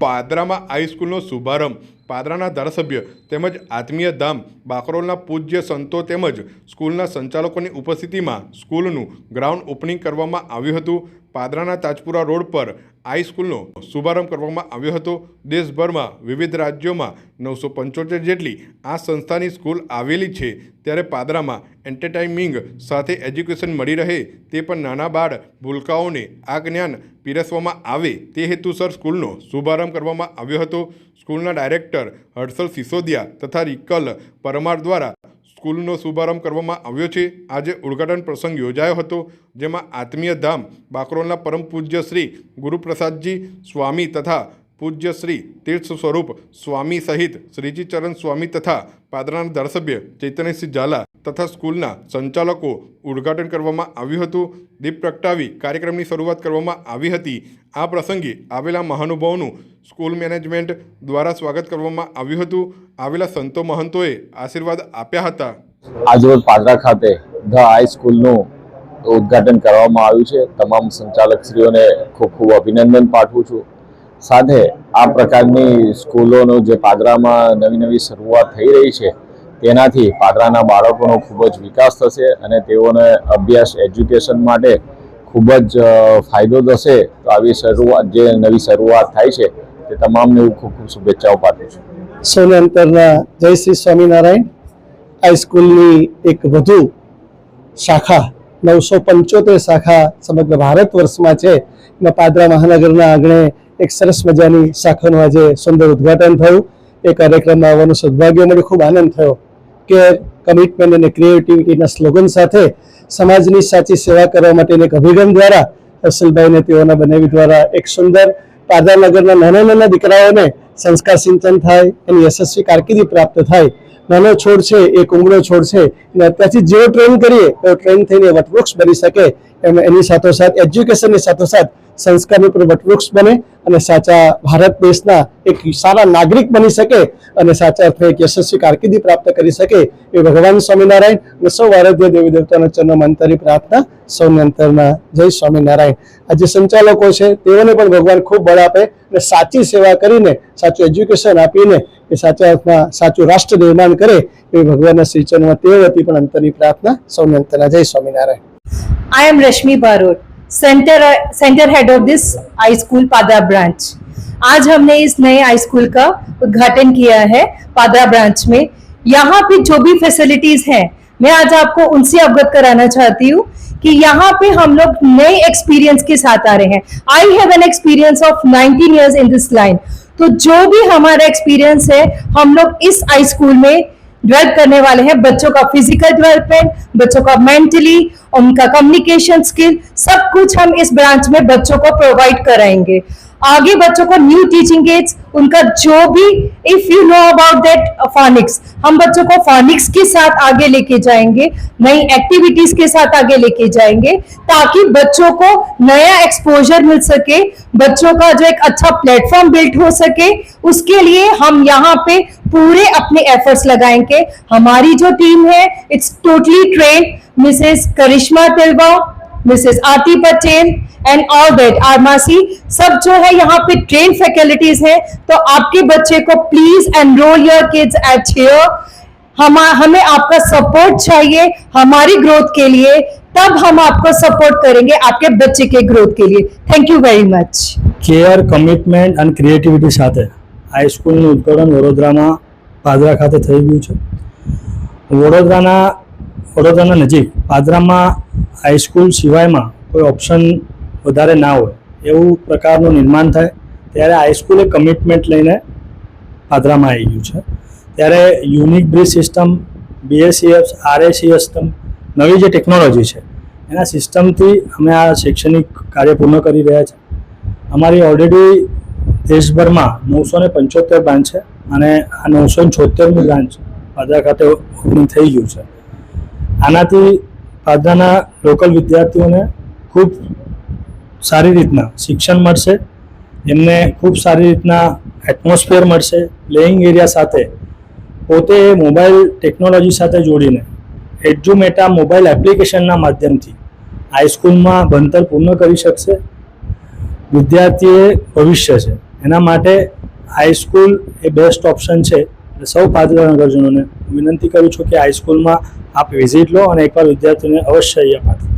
પાદરામાં હાઈસ્કૂલનો શુભારંભ. પાદરાના ધારાસભ્ય તેમજ આત્મીય ધામ બાકરોલના પૂજ્ય સંતો તેમજ સ્કૂલના સંચાલકોની ઉપસ્થિતિમાં સ્કૂલનું ગ્રાઉન્ડ ઓપનિંગ કરવામાં આવ્યું હતું. પાદરાના તાજપુરા રોડ પર હાઈસ્કૂલનો શુભારંભ કરવામાં આવ્યો હતો. દેશભરમાં વિવિધ રાજ્યોમાં નવસો પંચોતેર જેટલી આ સંસ્થાની સ્કૂલ આવેલી છે. ત્યારે પાદરામાં એન્ટરટાઇમિંગ સાથે એજ્યુકેશન મળી રહે તે પણ નાના બાળ ભૂલકાઓને આ જ્ઞાન પીરસવામાં આવે તે હેતુસર સ્કૂલનો શુભારંભ કરવામાં આવ્યો હતો. સ્કૂલના ડાયરેક્ટર હર્ષલ સિસોદિયા તથા રિકલ પરમાર દ્વારા સ્કૂલનો શુભારંભ કરવામાં આવ્યો છે. આજે ઉદ્ઘાટન પ્રસંગ યોજાયો હતો, જેમાં આત્મીય ધામ, બાકરોલના પરમ પૂજ્ય શ્રી ગુરુપ્રસાદજી સ્વામી તથા પૂજ્ય શ્રી તીર્થ સ્વરૂપ સ્વામી સહિત શ્રીજી ચરણ સ્વામી તથા પાદરાના ધારાસભ્ય ચૈતન્યસિંહ ઝાલા તથા સ્કૂલના સંચાલકો ઉદ્ઘાટન કરવામાં આવ્યું હતું. દીપ પ્રગટાવી કાર્યક્રમની શરૂઆત કરવામાં આવી હતી. આ પ્રસંગે આવેલા મહાનુભાવોનું સ્કૂલ મેનેજમેન્ટ દ્વારા સ્વાગત કરવામાં આવ્યું હતું. આવેલા સંતો મહંતોએ આશીર્વાદ આપ્યા હતા. આજરોજ પાદરા ખાતે ધ હાઈ સ્કૂલનું ઉદ્ઘાટન કરવામાં આવ્યું છે. તમામ સંચાલકશ્રીઓને ખૂબ ખૂબ અભિનંદન પાઠવું છું. સાથે આ પ્રકારની સ્કૂલોનો જે પાદરામાં નવી નવી શરૂઆત થઈ રહી છે, તેનાથી પાદરાના બાળકોનો ખૂબ જ વિકાસ થશે અને તેઓને અભ્યાસ એજ્યુકેશન માટે ખૂબ જ ફાયદો થશે. તો આવી શરૂઆત, જે નવી શરૂઆત થાય છે, તે તમામને હું ખૂબ ખૂબ શુભેચ્છાઓ પાઠવું છું. સૌને જય શ્રી સ્વામિનારાયણ. હાઈસ્કૂલની એક વધુ શાખા, નવસો પંચોતેર શાખા સમગ્ર ભારત વર્ષમાં છે. એમાં પાદરા મહાનગરના આંગણે એક સરસ મજાની શાખાનું આજે સુંદર ઉદ્ઘાટન થયું. એ કાર્યક્રમમાં આવવાનું સદભાગ્ય મળ્યું ખૂબ આનંદ થયો કે કમિટમેન્ટ અને ક્રિએટિવિટીના સ્લોગન સાથે સમાજની સાચી સેવા કરવા માટેના એક અભિગમ દ્વારા હર્ષલભાઈને તેઓના બનાવી દ્વારા એક સુંદર પાદરા નગરના નાના નાના દીકરાઓને સંસ્કાર સિંચન થાય, એની યશસ્વી કારકિર્દી પ્રાપ્ત થાય નાનો છોડ છે એ કુમળો છોડ છે, અને અત્યારથી જેવો ટ્રેન કરીએ, એવો ટ્રેન થઈને વટવૃક્ષ બની શકે એમ એની સાથોસાથ એજ્યુકેશનની સાથોસાથ સંસ્કારની વટવૃક્ષ બને અને સાચા ભારત દેશના એક સારા નાગરિક બની શકે અને સાચા અર્થે એક યશસ્વી કારકિર્દી પ્રાપ્ત કરી શકે એ ભગવાન સ્વામિનારાયણ. અને સૌ આરાધ્ય દેવી દેવતાના ચરણમાં અંતરી પ્રાર્થના. સૌને અંતરના જય સ્વામિનારાયણ. આ જે સંચાલકો છે તેઓને પણ ભગવાન ખૂબ બળ આપે અને સાચી સેવા કરીને સાચું એજ્યુકેશન આપીને એ સાચા અર્થમાં સાચું રાષ્ટ્ર નિર્માણ કરે એ ભગવાનના શ્રી તે વતી પણ અંતરની પ્રાર્થના. સૌને અંતરના જય Swaminarayan. I am Rashmi Barot, center center head of this high school Padra branch आज हमने इस नए हाई स्कूल का उद्घाटन किया है पादरा ब्रांच में। यहाँ पे जो भी फैसिलिटीज़ हैं, मैं आज आपको उनसे अवगत कराना चाहती हूँ कि यहाँ पे हम लोग नए एक्सपीरियंस के साथ आ रहे हैं। I have an experience of 19 years in this line तो जो भी हमारा एक्सपीरियंस है, हम लोग इस हाई स्कूल में डेवलप करने वाले हैं बच्चों का फिजिकल डेवलपमेंट बच्चों का मेंटली उनका कम्युनिकेशन स्किल सब कुछ हम इस ब्रांच में बच्चों को प्रोवाइड कराएंगे आगे बच्चों को न्यू टीचिंग एड्स उनका जो भी if you know about that phonics हम बच्चों को फॉनिक्स के साथ आगे लेके जाएँगे, नई एक्टिविटीज़ के साथ आगे लेके जाएँगे, ताकि बच्चों को नया एक्सपोजर मिल सके, बच्चों का जो एक अच्छा प्लेटफॉर्म बिल्ट हो सके, उसके लिए हम यहाँ पे पूरे अपने एफर्ट्स लगाएँगे। हमारी जो टीम है it's totally train Mrs Karishma Tilgaon missus Aarti Patel and all that आरमासी सब जो है यहाँ पे ट्रेन फैकल्टीज है तो आपके बच्चे को please enrol your kids at here हम हमें आपका सपोर्ट चाहिए हमारी ग्रोथ के लिए तब हम आपको सपोर्ट करेंगे आपके बच्चे के ग्रोथ के लिए thank you very much care commitment અને ક્રિએટિવિટી સાથે હાઈસ્કૂલનું ઉદ્ઘાટન વડોદરામાં પાદરા ખાતે થઈ ગયું છે વડોદરાના વડોદરાના નજીક પાદરામાં હાઈસ્કૂલ સિવાયમાં કોઈ ઓપ્શન વધારે ના હોય, એવું પ્રકારનું નિર્માણ થાય, ત્યારે હાઈસ્કૂલે કમિટમેન્ટ લઈને પાદરામાં આવી ગયું છે. ત્યારે unique bridge system, BSCF RAC system, નવી જે ટેકનોલોજી છે, એના સિસ્ટમથી અમે આ શૈક્ષણિક કાર્ય પૂર્ણ કરી રહ્યા છીએ અમારી ઓલરેડી દેશભરમાં નવસો ને પંચોતેર બ્રાન્ચ છે અને આ નવસો છોતેરમી બ્રાન્ચ પાદરા ખાતે થઈ ગયું છે. આનાથી પાદરાના લોકલ વિદ્યાર્થીઓને ખૂબ સારી રીતના શિક્ષણ મળશે. એમને ખૂબ સારી રીતના એટમોસ્ફિયર મળશે. પ્લેઇંગ એરિયા સાથે પોતે મોબાઈલ ટેકનોલોજી સાથે જોડીને એડ્યુમેટા મોબાઈલ એપ્લિકેશનના માધ્યમથી હાઈસ્કૂલમાં ભણતર પૂર્ણ કરી શકશે. વિદ્યાર્થીએ ભવિષ્ય છે. એના માટે હાઈસ્કૂલ એ બેસ્ટ ઓપ્શન છે. સૌ પાદરા નગરજનોને વિનંતી કરું છું કે હાઈસ્કૂલમાં આપ વિઝિટ લો અને એકવાર વિદ્યાર્થીઓને અવશ્ય અહીંયા પાઠવો.